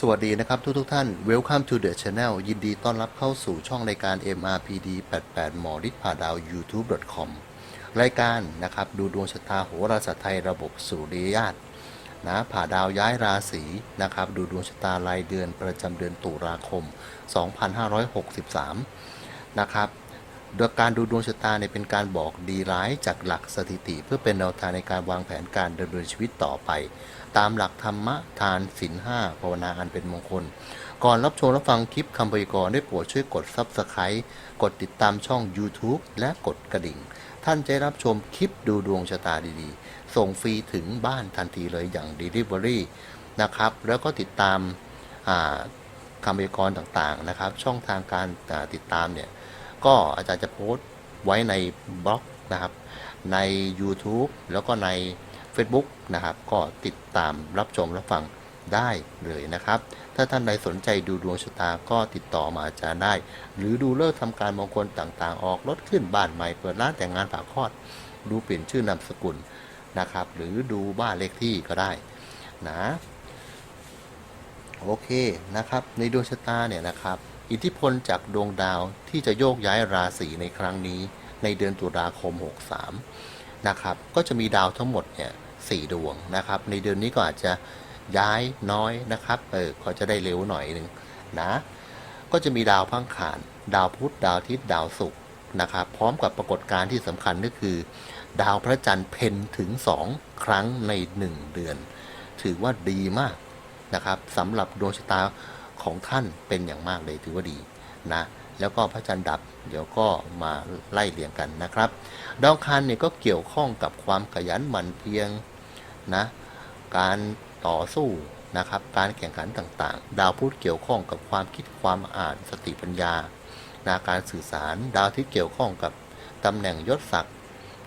สวัสดีนะครับทุกทุกท่าน Welcome to the channel ยินดีต้อนรับเข้าสู่ช่องรายการ MRPD 88หมอฤทธิ์ผ่าดาว youtube.com รายการนะครับดูดวงชะตาโหราศาสตร์ไทยระบบสุริยาตนะผ่าดาวย้ายราศีนะครับดูดวงชะตารายเดือนประจำเดือนตุลาคม 2563 นะครับ โดยการดูดวงชะตาเนี่ยเป็นการบอกดีร้ายจากหลักสถิติ เพื่อเป็นแนวทางในการวางแผนการดำเนินชีวิตต่อไป ตามหลักธรรมะทานศีลห้าภาวนาอันเป็นมงคล ก่อนรับชมรับฟังคลิปคำพยากรณ์ได้โปรดช่วยกด Subscribe กดติดตามช่อง YouTube และกดกระดิ่ง ท่านจะได้รับชมคลิปดูดวงชะตาดีๆ ส่งฟรีถึงบ้านทันทีเลยอย่าง Delivery นะครับ แล้วก็ติดตามาคำพยากรณ์ต่างๆนะครับ ช่องทางการติดตามเนี่ย ก็อาจารย์จะโพสต์ไว้ในบล็อกนะครับ ใน YouTube แล้วก็ใน Facebook นะครับ ก็ติดตามรับชมรับฟังได้เลยนะครับ ถ้าท่านใดสนใจดูดวงชะตาก็ติดต่อมาอาจารย์ได้ หรือดูเลิกทำการมงคลต่างๆ ออกรถขึ้นบ้านใหม่เปิดร้านแต่งงานฝากคลอด ดูเปลี่ยนชื่อนามสกุลนะครับ หรือดูบ้านเลขที่ก็ได้นะโอเคนะครับ ในดวงชะตาเนี่ยนะครับ อิทธิพลจากดวงดาวที่จะโยกย้ายราศีในครั้งนี้ ในเดือนตุลาคม 63 นะครับ ก็จะมีดาวทั้งหมดเนี่ยสี่ดวงนะครับ ในเดือนนี้ก็อาจจะย้ายน้อยนะครับเออก็จะได้เร็วหน่อยหนึ่งนะก็จะมีดาวพังขาน ดาวพุธดาวทิตย์ดาวศุกร์นะครับ พร้อมกับปรากฏการณ์ที่สำคัญก็คือ ดาวพระจันทร์เพ็ญถึง 2 ครั้งใน 1 เดือน ถือว่าดีมากนะครับสำหรับดวงชะตา ของท่านเป็นอย่างมากเลยถือว่าดีนะแล้วก็พระจันทร์ดับเดี๋ยวก็มาไล่เรียงกันนะครับ ดาวอังคารเนี่ยก็เกี่ยวข้องกับความขยันหมั่นเพียรนะการต่อสู้นะครับการแข่งขันต่างๆ ดาวพุธเกี่ยวข้องกับความคิดความอ่านสติปัญญานะการสื่อสารดาวที่เกี่ยวข้องกับตำแหน่งยศศักดิ์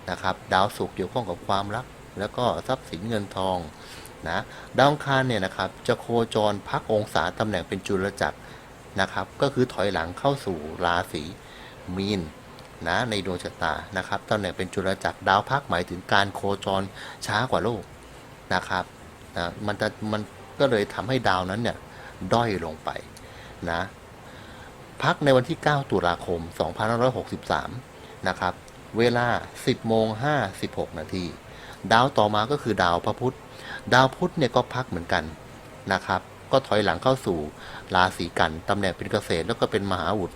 นะครับ ดาวศุกร์เกี่ยวข้องกับความรัก แล้วก็ทรัพย์สินเงินทอง นะดาวอังคารเนี่ยนะครับจะโคจรพักองศาตำแหน่งเป็นจุลจักรนะครับ ก็คือถอยหลังเข้าสู่ราศีมีนนะในดวงชะตานะครับตำแหน่งเป็นจุลจักรดาวพักหมายถึงการโคจรช้ากว่าโลกนะครับนะมันจะมันก็เลยทำให้ดาวนั้นเนี่ยด้อยลงไปนะพักในวันที่ 9 ตุลาคม 2563 นะครับ เวลา 10โมง56 นาที ดาวต่อมาก็คือดาวพระพุธดาวพุธเนี่ยก็พักเหมือนกันนะครับ ก็ถอยหลังเข้าสู่ราศีกันตำแหน่งเป็นเกษตรแล้วก็เป็นมหาอุด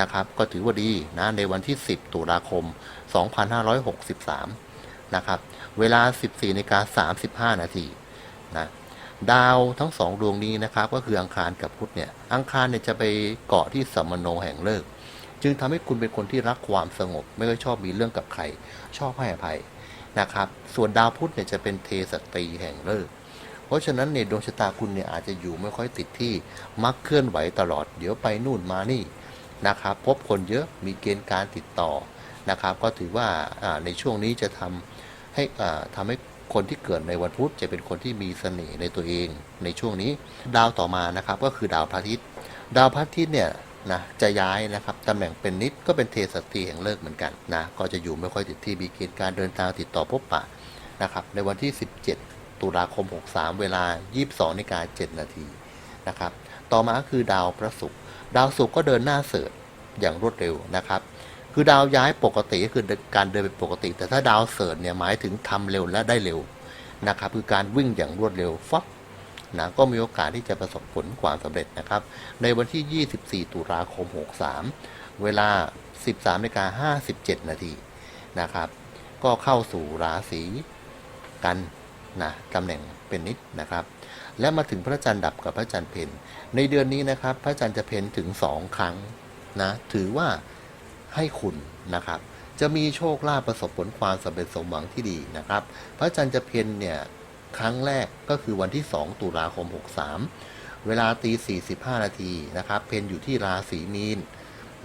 นะครับ ก็ถือว่าดีนะในวันที่ 10 ตุลาคม 2563 นะครับ เวลา 14นาฬิกา35 นาทีนะดาวทั้งสองดวงนี้นะครับ ก็คืออังคารกับพุธเนี่ย อังคารเนี่ยจะไปเกาะที่สัมมโนแห่งเลิก จึงทำให้คุณเป็นคนที่รักความสงบ ไม่ค่อยชอบมีเรื่องกับใคร ชอบให้อภัย นะครับ ส่วนดาวพุธเนี่ยจะเป็นเทสตรีแห่งเลิกเพราะฉะนั้นเนี่ยดวงชะตาคุณเนี่ยอาจจะอยู่ไม่ค่อยติดที่มักเคลื่อนไหวตลอด เดี๋ยวไปนู่นมานี่นะครับ พบคนเยอะมีเกณฑ์การติดต่อนะครับ ก็ถือว่าในช่วงนี้จะทำให้อ่าทำให้คนที่เกิดในวันพุธจะเป็นคนที่มีเสน่ห์ในตัวเองในช่วงนี้ ดาวต่อมานะครับก็คือดาวพระอาทิตย์ ดาวพระอาทิตย์เนี่ย นะจะย้ายนะครับตำแหน่งเป็นนิดก็เป็นเทสตีแห่งเลิกเหมือนกันนะก็จะอยู่ไม่ค่อยติดที่มีเกณฑ์การเดินทางติดต่อพบปะนะครับในวันที่ 17 ตุลาคม 63 เวลา 22นาฬิกา7นาทีนะครับต่อมาคือดาวพระศุกร์ดาวศุกร์ก็เดินหน้าเสริฐอย่างรวดเร็วนะครับ คือดาวย้ายปกติก็คือการเดินเป็นปกติ แต่ถ้าดาวเสริฐเนี่ยหมายถึงทำเร็วและได้เร็วนะครับคือการวิ่งอย่างรวดเร็วฟับ นะก็มีโอกาสที่จะประสบผลความสำเร็จนะครับ ในวันที่ 24 ตุลาคม 63 เวลา 13นกา57 นาทีนะครับ ก็เข้าสู่ราศีกันนะตำแหน่งเป็นนิดนะครับ และมาถึงพระจันทร์ดับกับพระจันทร์เพนในเดือนนี้นะครับ พระจันทร์จะเพนถึง 2 ครั้งนะถือว่าให้คุณนะครับ จะมีโชคลาภประสบผลความสำเร็จสมหวังที่ดีนะครับ พระจันทร์จะเพนเนี่ย ครั้งแรกก็คือวันที่ 2 ตุลาคม 63 เวลาตี45 นาทีนะครับ เพนอยู่ที่ราศีมีน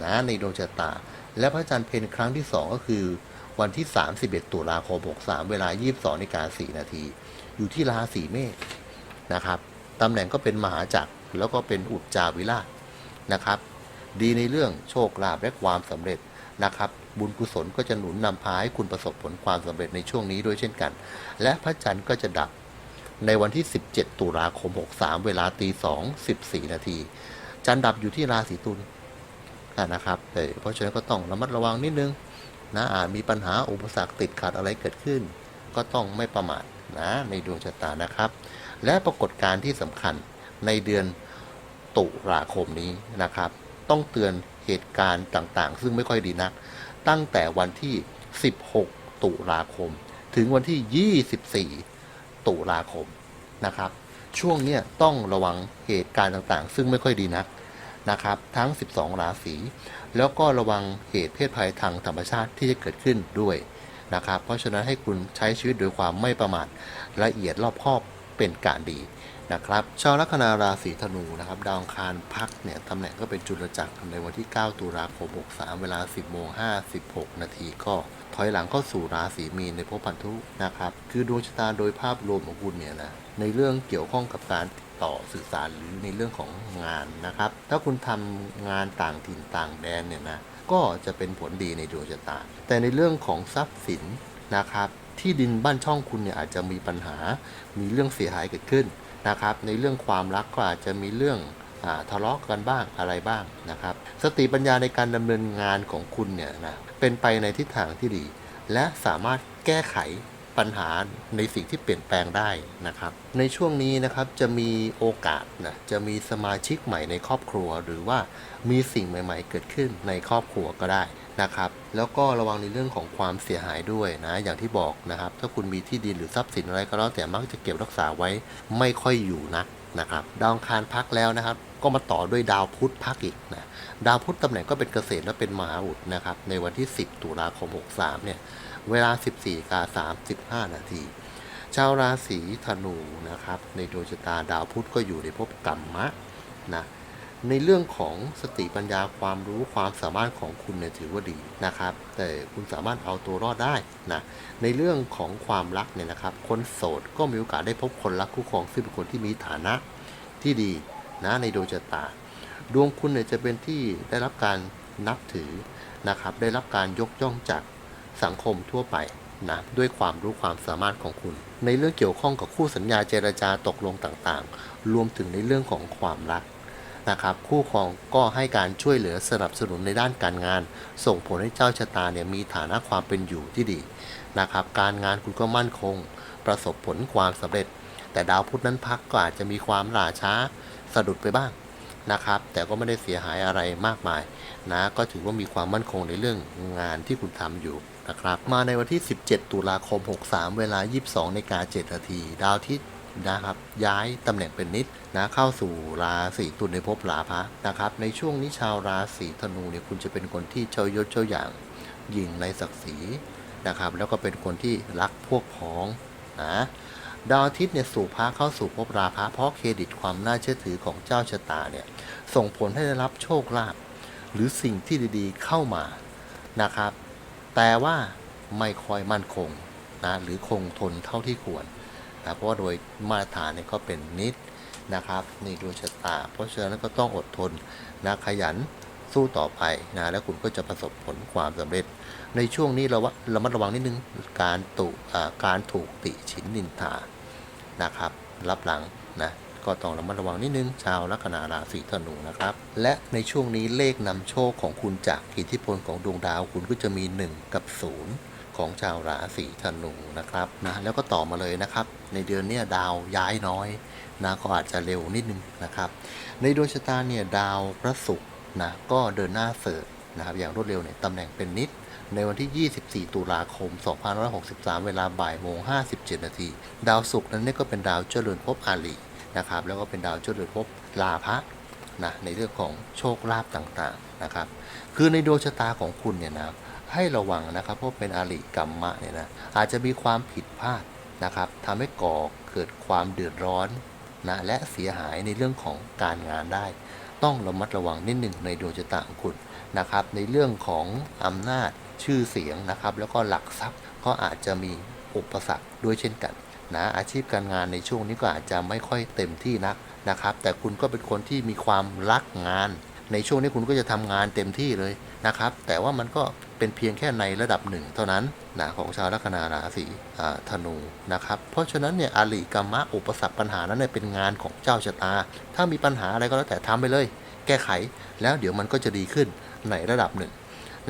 นะในดวงชะตา และพระจันทร์เพนครั้งที่ 2 ก็คือวันที่ 31 ตุลาคม 63 เวลา 22นาฬิกา4นาที อยู่ที่ราศีเมษนะครับตำแหน่งก็เป็นมหาจักรแล้วก็เป็นอุจจาวิราชนะครับ ดีในเรื่องโชคลาภและความสำเร็จนะครับ บุญกุศลก็จะหนุนนำพาให้คุณประสบผลความสำเร็จในช่วงนี้ด้วยเช่นกัน และพระจันทร์ก็จะดับในวันที่ 17 ตุลาคม 63 เวลาตี2 14 นาที จันทร์ดับอยู่ที่ราศีตุลนะครับเออเพราะฉะนั้นก็ต้องระมัดระวังนิดนึงนะอาจมีปัญหาอุปสรรคติดขัดอะไรเกิดขึ้น ก็ต้องไม่ประมาทนะในดวงชะตานะครับ และปรากฏการณ์ที่สำคัญในเดือนตุลาคมนี้นะครับ ต้องเตือนเหตุการณ์ต่างๆ ซึ่งไม่ค่อยดีนัก ตั้งแต่วันที่ 16 ตุลาคม ถึงวันที่ 24 ตุลาคมนะครับ ช่วงเนี้ยต้องระวังเหตุการณ์ต่างๆ ซึ่งไม่ค่อยดีนักนะครับ ทั้ง 12 ราศี แล้วก็ระวังเหตุเพศภัยทางธรรมชาติที่จะเกิดขึ้นด้วยนะครับ เพราะฉะนั้นให้คุณใช้ชีวิตโดยความไม่ประมาทละเอียดรอบคอบเป็นการดี นะครับชาวลัคนาราศีธนูนะครับดาวคารพักเนี่ยตำแหน่งก็เป็นจุลจักรในวันที่ 9 ตุลาคม 63 เวลา 10โมง56 นาทีก็ถอยหลังเข้าสู่ราศีมีนในภพพันธุนะครับ คือดวงชะตาโดยภาพรวมของคุณเนี่ยนะในเรื่องเกี่ยวข้องกับการติดต่อสื่อสารหรือในเรื่องของงานนะครับ ถ้าคุณทำงานต่างถิ่นต่างแดนเนี่ยนะก็จะเป็นผลดีในดวงชะตา แต่ในเรื่องของทรัพย์สินนะครับ ที่ดินบ้านช่องคุณเนี่ยอาจจะมีปัญหา มีเรื่องเสียหายเกิดขึ้น นะครับ ในเรื่องความรักก็อาจจะมีเรื่องอาทะเลาะกันบ้างอะไรบ้างนะครับ สติปัญญาในการดำเนินงานของคุณเนี่ยนะเป็นไปในทิศทางที่ดี และสามารถแก้ไขปัญหาในสิ่งที่เปลี่ยนแปลงได้นะครับ ในช่วงนี้นะครับจะมีโอกาสนะจะมีสมาชิกใหม่ในครอบครัว หรือว่ามีสิ่งใหม่ ๆ เกิดขึ้นในครอบครัวก็ได้นะครับ แล้วก็ระวังในเรื่องของความเสียหายด้วยนะ อย่างที่บอกนะครับ ถ้าคุณมีที่ดินหรือทรัพย์สินอะไรก็แล้วแต่มักจะเก็บรักษาไว้ไม่ค่อยอยู่นักนะครับ ดาวคารพักแล้วนะครับ ก็มาต่อด้วยดาวพุธพักอีกนะดาวพุธตำแหน่งก็เป็นเกษตรและเป็นมหาอุดนะครับ ในวันที่ 10 ตุลาคม 63 เนี่ย เวลา 14กา35 นาทีชาวราศีธนูนะครับ ในดวงชะตาดาวพุธก็อยู่ในภพกรรมะนะ ในเรื่องของสติปัญญาความรู้ความสามารถของคุณเนี่ยถือว่าดีนะครับ แต่คุณสามารถเอาตัวรอดได้นะในเรื่องของความรักเนี่ยนะครับ คนโสดก็มีโอกาสได้พบคนรักคู่ครองซึ่งเป็นคนที่มีฐานะที่ดีนะในดวงชะตา ดวงคุณเนี่ยจะเป็นที่ได้รับการนับถือนะครับ ได้รับการยกย่องจากสังคมทั่วไปนะด้วยความรู้ความสามารถของคุณ ในเรื่องเกี่ยวข้องกับคู่สัญญาเจรจาตกลงต่างๆ รวมถึงในเรื่องของความรัก นะครับ คู่ครองก็ให้การช่วยเหลือสนับสนุนในด้านการงาน ส่งผลให้เจ้าชะตาเนี่ยมีฐานะความเป็นอยู่ที่ดีนะครับ การงานคุณก็มั่นคง ประสบผลความสำเร็จ แต่ดาวพุธนั้นพักก็อาจจะมีความล่าช้าสะดุดไปบ้างนะครับ แต่ก็ไม่ได้เสียหายอะไรมากมายนะก็ถือว่ามีความมั่นคงในเรื่องงานที่คุณทำอยู่นะครับ มาในวันที่ 17 ตุลาคม 63 เวลา 22นาฬิกา7นาที ดาวทิตย์ นะครับ ย้ายตำแหน่งเป็นนิดนะเข้าสู่ราศีตุลในภพลาภะนะครับ ในช่วงนี้ชาวราศีธนูเนี่ยคุณจะเป็นคนที่เจ้ายศเจ้าอย่างยิงในศักดิ์ศรีนะครับ แล้วก็เป็นคนที่รักพวกพ้องนะดาวอาทิตย์เนี่ยสู่พระเข้าสู่ภพราภะเพราะเครดิตความน่าเชื่อถือของเจ้าชะตาเนี่ยส่งผลให้ได้รับโชคลาภหรือสิ่งที่ดีๆเข้ามานะครับ แต่ว่าไม่ค่อยมั่นคงนะหรือคงทนเท่าที่ควร นะเพราะว่าโดยมาตรฐานเนี่ยก็เป็นนิดนะครับในดวงชะตา เพราะฉะนั้นก็ต้องอดทนนะขยันสู้ต่อไปนะแล้วคุณก็จะประสบผลความสำเร็จ ในช่วงนี้เราว่าเรามาระวังนิดนึงการตุอ่าการถูกติฉินนินทานะครับ รับหลังนะก็ต้องระมัดระวังนิดนึงชาวลัคนาราศีธนูนะครับ และในช่วงนี้เลขนำโชคของคุณจากอิทธิพลของดวงดาวคุณก็จะมี 1 กับ 0 ของชาวราศีธนูนะครับนะแล้วก็ต่อมาเลยนะครับ ในเดือนนี้ดาวย้ายน้อยนะก็อาจจะเร็วนิดนึงนะครับ ในดวงชะตาเนี่ยดาวพระศุกร์นะก็เดินหน้าเสิร์ฟนะครับอย่างรวดเร็วเนี่ยตำแหน่งเป็นนิดในวันที่ 24 ตุลาคม 2563 เวลาบ่ายโมง 57 นาที ดาวศุกร์นั้นเนี่ยก็เป็นดาวเจริญภพอาลีนะครับ แล้วก็เป็นดาวเจริญภพลาภะนะในเรื่องของโชคลาภต่างๆนะครับ คือในดวงชะตาของคุณเนี่ยนะ ให้ระวังนะครับเพราะเป็นอาริกรรมะเนี่ยนะอาจจะมีความผิดพลาดนะครับทำให้ก่อเกิดความเดือดร้อนนะและเสียหายในเรื่องของการงานได้ ต้องระมัดระวังนิดหนึ่งในดวงชะตาของคุณนะครับ ในเรื่องของอำนาจชื่อเสียงนะครับ แล้วก็หลักทรัพย์ก็อาจจะมีอุปสรรคด้วยเช่นกันนะอาชีพการงานในช่วงนี้ก็อาจจะไม่ค่อยเต็มที่นักนะครับ แต่คุณก็เป็นคนที่มีความรักงาน ในช่วงนี้คุณก็จะทำงานเต็มที่เลยนะครับ แต่ว่ามันก็เป็นเพียงแค่ในระดับหนึ่งเท่านั้นนะของชาวลัคนาราศีธนูนะครับ เพราะฉะนั้นเนี่ยอาลีกรรมะอุปสรรคปัญหานั้นเนี่ยเป็นงานของเจ้าชะตา ถ้ามีปัญหาอะไรก็แล้วแต่ทำไปเลย แก้ไข แล้วเดี๋ยวมันก็จะดีขึ้นในระดับหนึ่ง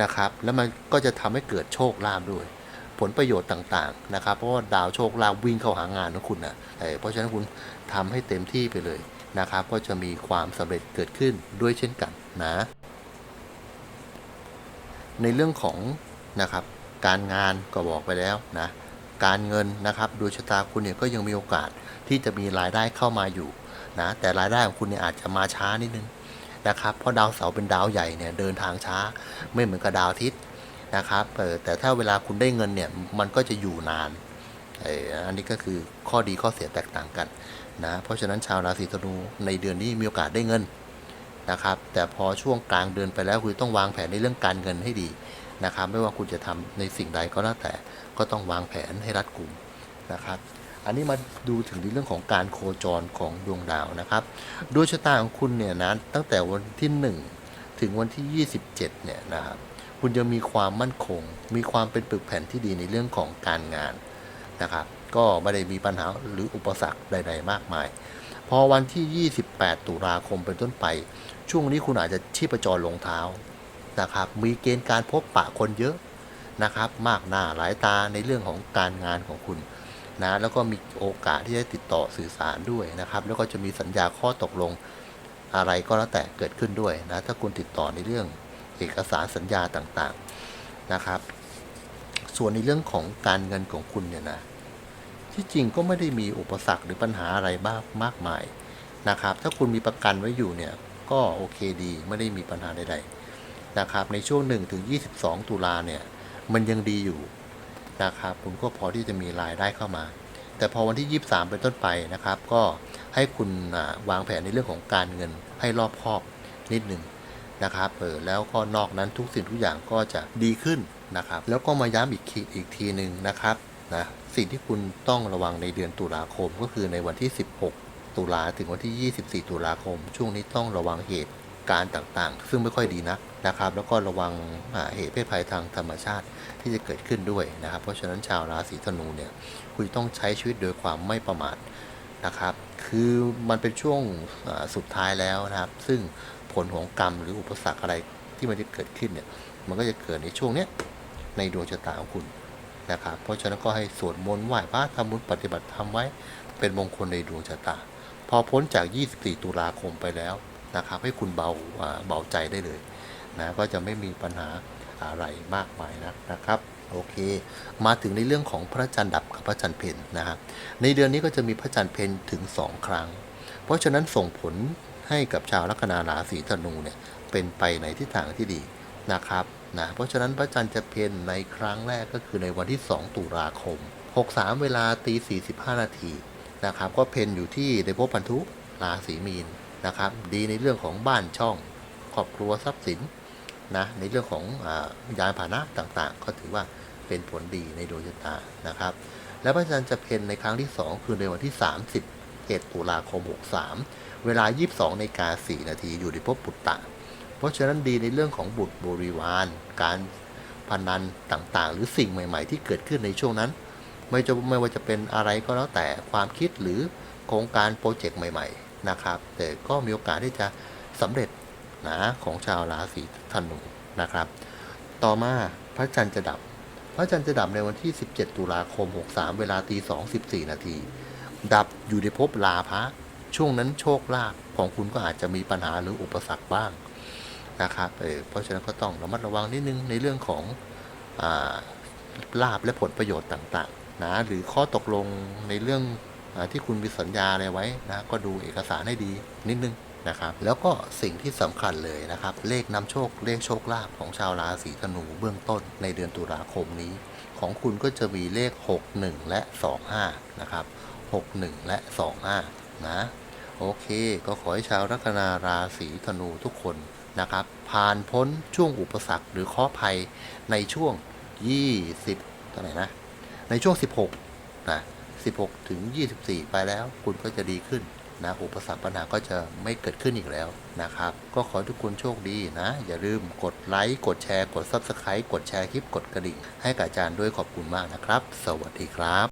นะครับ แล้วมันก็จะทำให้เกิดโชคลาภด้วย ผลประโยชน์ต่างๆนะครับ เพราะว่าดาวโชคลาภวิ่งเข้าหางานของคุณนะเเพราะฉะนั้นคุณทำให้เต็มที่ไปเลย นะครับ ก็จะมีความสำเร็จเกิดขึ้นด้วยเช่นกันนะ ในเรื่องของนะครับการงานก็บอกไปแล้วนะการเงินนะครับดวงชะตาคุณเนี่ยก็ยังมีโอกาสที่จะมีรายได้เข้ามาอยู่นะแต่รายได้ของคุณเนี่ยอาจจะมาช้านิดนึงนะครับเพราะดาวเสาร์เป็นดาวใหญ่เนี่ยเดินทางช้าไม่เหมือนกับดาวอาทิตย์นะครับแต่ถ้าเวลาคุณได้เงินเนี่ยมันก็จะอยู่นานเอออันนี้ก็คือข้อดีข้อเสียแตกต่างกัน นะเพราะฉะนั้นชาวราศีธนูในเดือนนี้มีโอกาสได้เงินนะครับแต่พอช่วงกลางเดือนไปแล้วคุณต้องวางแผนในเรื่องการเงินให้ดีนะครับไม่ว่าคุณจะทำในสิ่งใดก็แล้วแต่ก็ต้องวางแผนให้รัดกุมนะครับอันนี้มาดูถึงในเรื่องของการโคจรของดวงดาวนะครับดวงชะตาของคุณเนี่ยนะตั้งแต่วันที่ 1 ถึงวันที่ 27เนี่ยนะครับคุณจะมีความมั่นคง มีความเป็นปึกแผ่นที่ดีในเรื่องของการงานนะครับ ก็ไม่ได้มีปัญหาหรืออุปสรรคใด ๆ มากมาย พอวันที่ 28 ตุลาคมเป็นต้นไป ช่วงนี้คุณอาจจะชีพจรลงเท้านะครับ มีเกณฑ์การพบปะคนเยอะนะครับ มากหน้าหลายตาในเรื่องของการงานของคุณนะแล้วก็มีโอกาสที่จะติดต่อสื่อสารด้วยนะครับ แล้วก็จะมีสัญญาข้อตกลงอะไรก็แล้วแต่เกิดขึ้นด้วยนะถ้าคุณติดต่อในเรื่องเอกสารสัญญาต่างๆนะครับ ส่วนในเรื่องของการเงินของคุณเนี่ยนะ ที่จริงก็ไม่ได้มีอุปสรรคหรือปัญหาอะไรบ้างมากมายนะครับ ถ้าคุณมีประกันไว้อยู่เนี่ยก็โอเคดีไม่ได้มีปัญหาใดๆนะครับ ในช่วง1ถึง22 ตุลาเนี่ยมันยังดีอยู่นะครับ คุณก็พอที่จะมีรายได้เข้ามา แต่พอวันที่ 23 เป็นต้นไปนะครับ ก็ให้คุณวางแผนในเรื่องของการเงินให้รอบคอบนิดหนึ่งนะครับเออแล้วก็นอกนั้นทุกสิ่งทุกอย่างก็จะดีขึ้นนะครับ แล้วก็มาย้ำอีกทีอีกทีหนึ่งนะครับนะ สิ่งที่คุณต้องระวังในเดือนตุลาคมก็คือในวันที่ 16 ตุลาถึงวันที่ 24 ตุลาคม ช่วงนี้ต้องระวังเหตุการ์ต่างๆ ซึ่งไม่ค่อยดีนักนะครับ แล้วก็ระวังเหตุเพศภัยทางธรรมชาติที่จะเกิดขึ้นด้วยนะครับ เพราะฉะนั้นชาวราศีธนูเนี่ยคุณต้องใช้ชีวิตโดยความไม่ประมาทนะครับ คือมันเป็นช่วงสุดท้ายแล้วนะครับ ซึ่งผลของกรรมหรืออุปสรรคอะไรที่มันจะเกิดขึ้นเนี่ยมันก็จะเกิดในช่วงเนี้ยในดวงชะตาของคุณ นะครับ เพราะฉะนั้นก็ให้สวดมนต์ไหว้พระทำบุญปฏิบัติธรรมไว้ เป็นมงคลในดวงชะตา พอพ้นจาก 24 ตุลาคมไปแล้วนะครับ ให้คุณเบาเบาใจได้เลยนะก็จะไม่มีปัญหาอะไรมากมายนะนะครับโอเค มาถึงในเรื่องของพระจันทร์ดับกับพระจันทร์เพ็ญนะครับในเดือนนี้ก็จะมีพระจันทร์เพ็ญถึง 2 ครั้ง เพราะฉะนั้นส่งผลให้กับชาวลัคนาราศีธนูเนี่ยเป็นไปในทิศทางที่ดีนะครับ นะเพราะฉะนั้นพระจันทร์จะเพ็ญในครั้งแรกก็คือในวันที่ 2 ตุลาคม 63 เวลาตี45 นาทีนะครับก็เพ็ญอยู่ที่ในภพพันธุราศีมีนนะครับดีในเรื่องของบ้านช่องครอบครัวทรัพย์สินนะในเรื่องของอยานพาหนะต่างๆ ก็ถือว่าเป็นผลดีในดวงชะตานะครับ และพระจันทร์จะเพ็ญในครั้งที่ 2 คือในวันที่31ตุลาคม 63 เวลา 22นกา4นาทีอยู่ในภพปุตตะ เพราะฉะนั้นดีในเรื่องของบุตรบริวาร การพนันต่างๆ หรือสิ่งใหม่ ๆ ที่เกิดขึ้นในช่วงนั้น ไม่จะไม่ว่าจะเป็นอะไรก็แล้วแต่ความคิดหรือโครงการโปรเจกต์ใหม่ ๆ นะครับ แต่ก็มีโอกาสที่จะสำเร็จนะของชาวราศีธนูนะครับ ต่อมาพระจันทร์จะดับ พระจันทร์จะดับในวันที่ 17 ตุลาคม 63 เวลาตี2 14 นาที ดับอยู่ในภพลาภะช่วงนั้นโชคลาภของคุณก็อาจจะมีปัญหาหรืออุปสรรคบ้าง นะครับเออเพราะฉะนั้นก็ต้องระมัดระวังนิดนึงในเรื่องของอาลาบและผลประโยชน์ต่างๆนะหรือข้อตกลงในเรื่องอที่คุณมีสัญญาอะไรไว้นะก็ดูเอกสารให้ดีนิดนึงนะครับแล้วก็สิ่งที่สำคัญเลยนะครับ เลขนำโชคเลขโชคลาภของชาวราศีธนูเบื้องต้นในเดือนตุลาคมนี้ ของคุณก็จะมีเลข 61 และ 25 นะครับ 61 และ 25 นะ โอเค ก็ขอให้ชาวลัคนาราศีธนูทุกคน นะครับ ผ่านพ้นช่วงอุปสรรคหรือข้อภัยในช่วง 20เท่าไหร่นะ ในช่วง 16นะ16 ถึง 24 ไปแล้วคุณก็จะดีขึ้นนะอุปสรรคปัญหาก็จะไม่เกิดขึ้นอีกแล้วนะครับ ก็ขอทุกคนโชคดีนะ อย่าลืมกดไลค์ กดแชร์ กด Subscribe กดแชร์คลิป กดกระดิ่ง ให้กับอาจารย์ด้วยขอบคุณมากนะครับ สวัสดีครับ